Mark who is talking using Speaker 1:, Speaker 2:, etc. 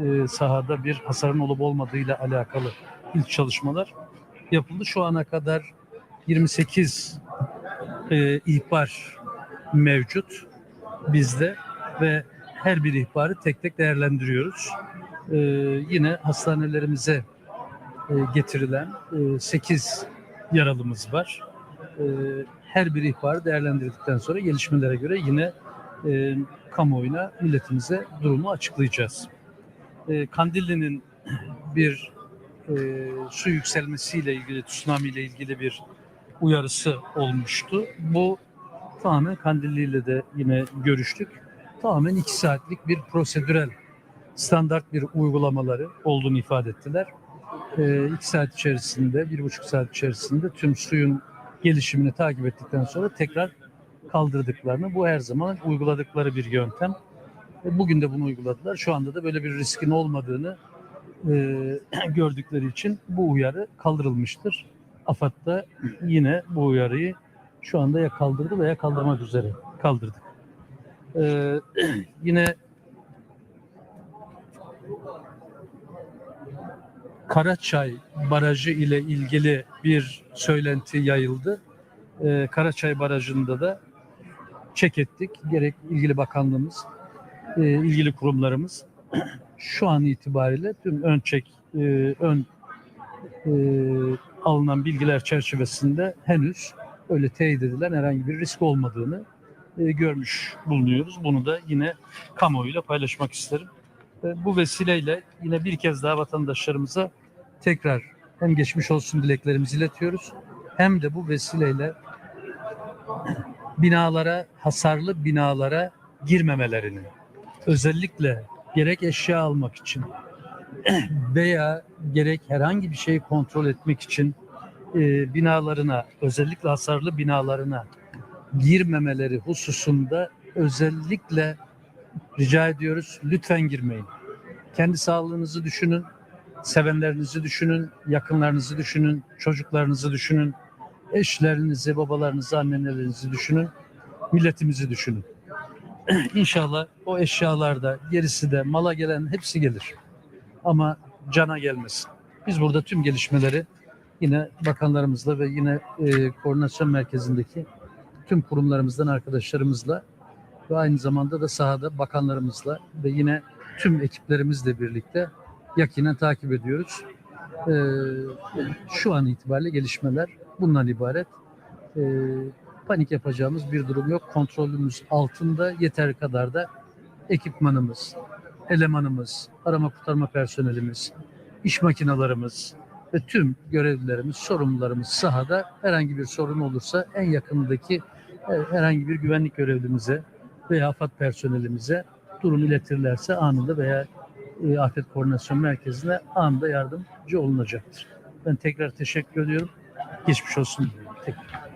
Speaker 1: e, sahada bir hasarın olup olmadığıyla alakalı ilk çalışmalar yapıldı. Şu ana kadar 28 e, ihbar mevcut bizde ve her bir ihbarı tek tek değerlendiriyoruz. E, yine hastanelerimize e, getirilen e, 8 yaralımız var. E, her bir ihbarı değerlendirdikten sonra gelişmelere göre yine e, kamuoyuna, milletimize durumu açıklayacağız. E, Kandilli'nin bir e, su yükselmesiyle ilgili, tsunami ile ilgili bir uyarısı olmuştu. Bu tamamen Kandilli ile de yine görüştük. Tamamen iki saatlik bir prosedürel, standart bir uygulamaları olduğunu ifade ettiler. E, iki saat içerisinde, bir buçuk saat içerisinde tüm suyun gelişimini takip ettikten sonra tekrar kaldırdıklarını, bu her zaman uyguladıkları bir yöntem. E, Bugün de bunu uyguladılar. Şu anda da böyle bir riskin olmadığını e, gördükleri için bu uyarı kaldırılmıştır. AFAD da yine bu uyarıyı şu anda ya kaldırdı veya kaldırmak üzere kaldırdık. E, yine Karaçay Barajı ile ilgili bir söylenti yayıldı. E, Karaçay Barajı'nda da çek ettik. Gerek ilgili bakanlığımız, e, ilgili kurumlarımız şu an itibariyle tüm ön çek, e, ön e, alınan bilgiler çerçevesinde henüz öyle teyit edilen herhangi bir risk olmadığını e, görmüş bulunuyoruz. Bunu da yine kamuoyuyla paylaşmak isterim. E, bu vesileyle yine bir kez daha vatandaşlarımıza tekrar hem geçmiş olsun dileklerimizi iletiyoruz hem de bu vesileyle binalara, hasarlı binalara girmemelerini, özellikle gerek eşya almak için veya gerek herhangi bir şeyi kontrol etmek için e, binalarına, özellikle hasarlı binalarına girmemeleri hususunda özellikle rica ediyoruz. Lütfen girmeyin. Kendi sağlığınızı düşünün, sevenlerinizi düşünün, yakınlarınızı düşünün, çocuklarınızı düşünün, eşlerinizi, babalarınızı, annelerinizi düşünün, milletimizi düşünün. İnşallah o eşyalarda, gerisi de, mala gelen hepsi gelir. Ama cana gelmesin. Biz burada tüm gelişmeleri yine bakanlarımızla ve yine e, koordinasyon merkezindeki tüm kurumlarımızdan arkadaşlarımızla ve aynı zamanda da sahada bakanlarımızla ve yine tüm ekiplerimizle birlikte yakinen takip ediyoruz. E, şu an itibariyle gelişmeler bundan ibaret. E, panik yapacağımız bir durum yok. Kontrolümüz altında yeter kadar da ekipmanımız, elemanımız, arama kurtarma personelimiz, iş makinalarımız ve tüm görevlilerimiz, sorumlularımız sahada herhangi bir sorun olursa en yakındaki e, herhangi bir güvenlik görevlimize veya AFAD personelimize durum iletirlerse anında veya e, afet koordinasyon merkezine anında yardımcı olunacaktır. Ben tekrar teşekkür ediyorum. Geçmiş olsun. Tekrar.